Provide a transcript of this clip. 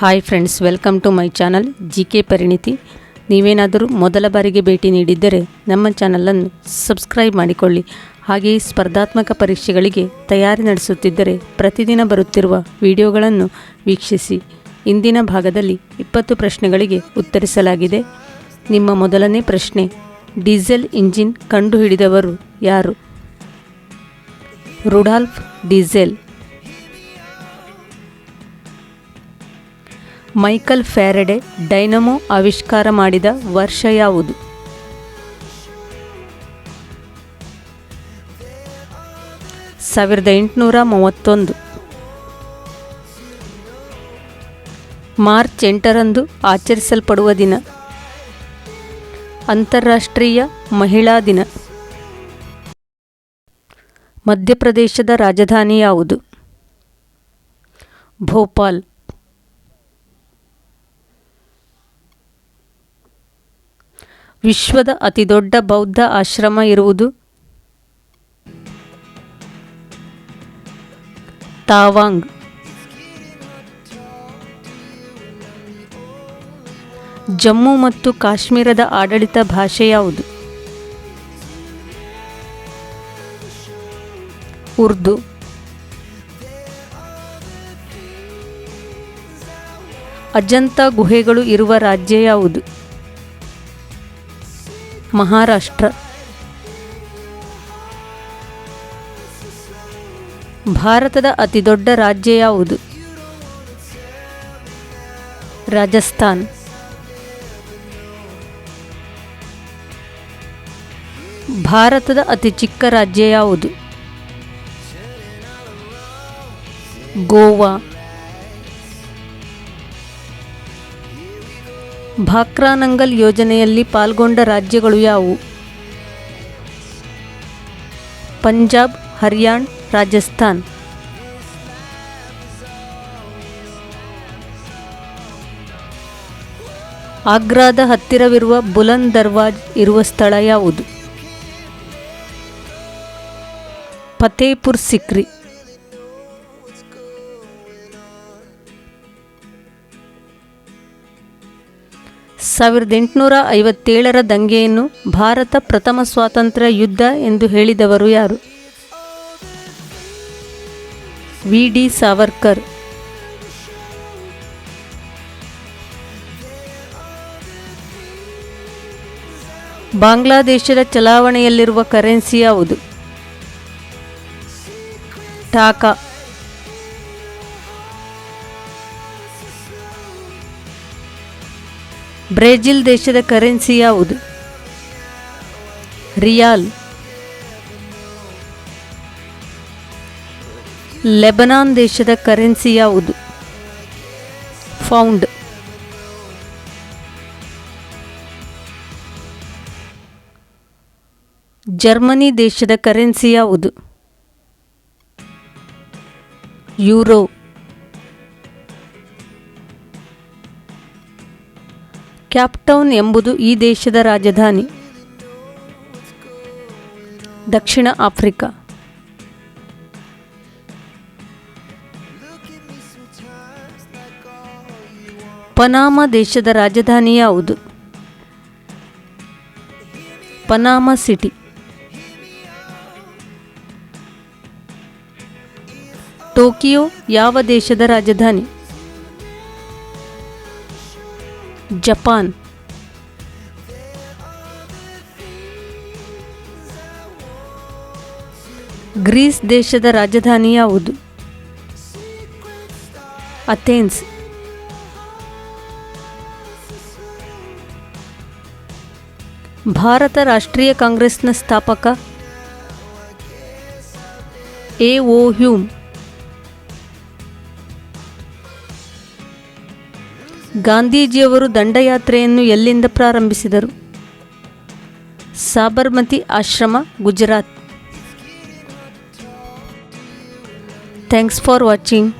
Hi friends welcome to my channel G K ಪರಿಣಿತಿ ನೀವೇನಾದರೂ ಮೊದಲ ಬಾರಿಗೆ ಭೇಟಿ ನೀಡಿದ್ದರೆ ನಮ್ಮ ಚಾನಲನ್ನು ಸಬ್ಸ್ಕ್ರೈಬ್ ಮಾಡಿಕೊಳ್ಳಿ. ಹಾಗೆಯೇ ಸ್ಪರ್ಧಾತ್ಮಕ ಪರೀಕ್ಷೆಗಳಿಗೆ ತಯಾರಿ ನಡೆಸುತ್ತಿದ್ದರೆ ಪ್ರತಿದಿನ ಬರುತ್ತಿರುವ ವಿಡಿಯೋಗಳನ್ನು ವೀಕ್ಷಿಸಿ. ಇಂದಿನ ಭಾಗದಲ್ಲಿ ಇಪ್ಪತ್ತು ಪ್ರಶ್ನೆಗಳಿಗೆ ಉತ್ತರಿಸಲಾಗಿದೆ. ನಿಮ್ಮ ಮೊದಲನೇ ಪ್ರಶ್ನೆ, ಡೀಸೆಲ್ ಇಂಜಿನ್ ಕಂಡುಹಿಡಿದವರು ಯಾರು? Rudolf Diesel. Michael Faraday dynamo ಆವಿಷ್ಕಾರ ಮಾಡಿದ ವರ್ಷ ಯಾವುದು? ಸಾವಿರದ ಎಂಟುನೂರ ಮೂವತ್ತೊಂದು. ಮಾರ್ಚ್ ಎಂಟರಂದು ಆಚರಿಸಲ್ಪಡುವ ದಿನ. ಅಂತಾರಾಷ್ಟ್ರೀಯ ಮಹಿಳಾ ದಿನ. ಮಧ್ಯಪ್ರದೇಶದ ರಾಜಧಾನಿ ಯಾವುದು? ಭೋಪಾಲ್. ವಿಶ್ವದ ಅತಿದೊಡ್ಡ ಬೌದ್ಧ ಆಶ್ರಮ ಇರುವುದು? ತಾವಾಂಗ್. ಜಮ್ಮು ಮತ್ತು ಕಾಶ್ಮೀರದ ಆಡಳಿತ ಭಾಷೆ ಯಾವುದು? ಉರ್ದು. ಅಜಂತ ಗುಹೆಗಳು ಇರುವ ರಾಜ್ಯ ಯಾವುದು? ಮಹಾರಾಷ್ಟ್ರ. ಭಾರತದ ಅತಿದೊಡ್ಡ ರಾಜ್ಯ ಯಾವುದು? ರಾಜಸ್ಥಾನ್. ಭಾರತದ ಅತಿ ಚಿಕ್ಕ ರಾಜ್ಯ ಯಾವುದು? ಗೋವಾ. ಭಾಕ್ರಾನಂಗಲ್ ಯೋಜನೆಯಲ್ಲಿ ಪಾಲ್ಗೊಂಡ ರಾಜ್ಯಗಳು ಯಾವುವು? ಪಂಜಾಬ್, ಹರಿಯಾಣ, ರಾಜಸ್ಥಾನ್. ಆಗ್ರಾದ ಹತ್ತಿರವಿರುವ ಬುಲಂದ್ ದರ್ವಾಜ್ ಇರುವ ಸ್ಥಳ ಯಾವುದು? ಫತೇಪುರ್, ಸಿಕ್ರಿ. ಸಾವಿರದ ಎಂಟುನೂರ ಐವತ್ತೇಳರ ದಂಗೆಯನ್ನು ಭಾರತ ಪ್ರಥಮ ಸ್ವಾತಂತ್ರ್ಯ ಯುದ್ಧ ಎಂದು ಹೇಳಿದವರು ಯಾರು? ವಿ. ಡಿ. ಸಾವರ್ಕರ್. ಬಾಂಗ್ಲಾದೇಶದ ಚಲಾವಣೆಯಲ್ಲಿರುವ ಕರೆನ್ಸಿ ಯಾವುದು? ಟಾಕಾ. ಬ್ರೆಜಿಲ್ ದೇಶದ ಕರೆನ್ಸಿ ಯಾವುದು ರಿಯಾಲ್ ಲೆಬನಾನ್ ದೇಶದ ಕರೆನ್ಸಿ ಯಾವುದು ಫೌಂಡ್ ಜರ್ಮನಿ ದೇಶದ ಕರೆನ್ಸಿ ಯಾವುದು ಯೂರೋ. ಕ್ಯಾಪ್ಟೌನ್ ಎಂಬುದು ಈ ದೇಶದ ರಾಜಧಾನಿ. ದಕ್ಷಿಣ ಆಫ್ರಿಕಾ. ಪನಾಮ ದೇಶದ ರಾಜಧಾನಿ ಯಾವುದು? Panama city. ಟೋಕಿಯೋ ಯಾವ ದೇಶದ ರಾಜಧಾನಿ? ಜಪಾನ್. ಗ್ರೀಸ್ ದೇಶದ ರಾಜಧಾನಿ ಯಾವುದು? ಅಥೆನ್ಸ್. ಭಾರತ ರಾಷ್ಟ್ರೀಯ ಕಾಂಗ್ರೆಸ್ನ ಸ್ಥಾಪಕ ಎ ಓ ಹ್ಯೂಮ್. ಗಾಂಧೀಜಿಯವರು ದಂಡಯಾತ್ರೆಯನ್ನು ಎಲ್ಲಿಂದ ಪ್ರಾರಂಭಿಸಿದರು? ಸಾಬರ್ಮತಿ ಆಶ್ರಮ ಗುಜರಾತ್. Thanks for watching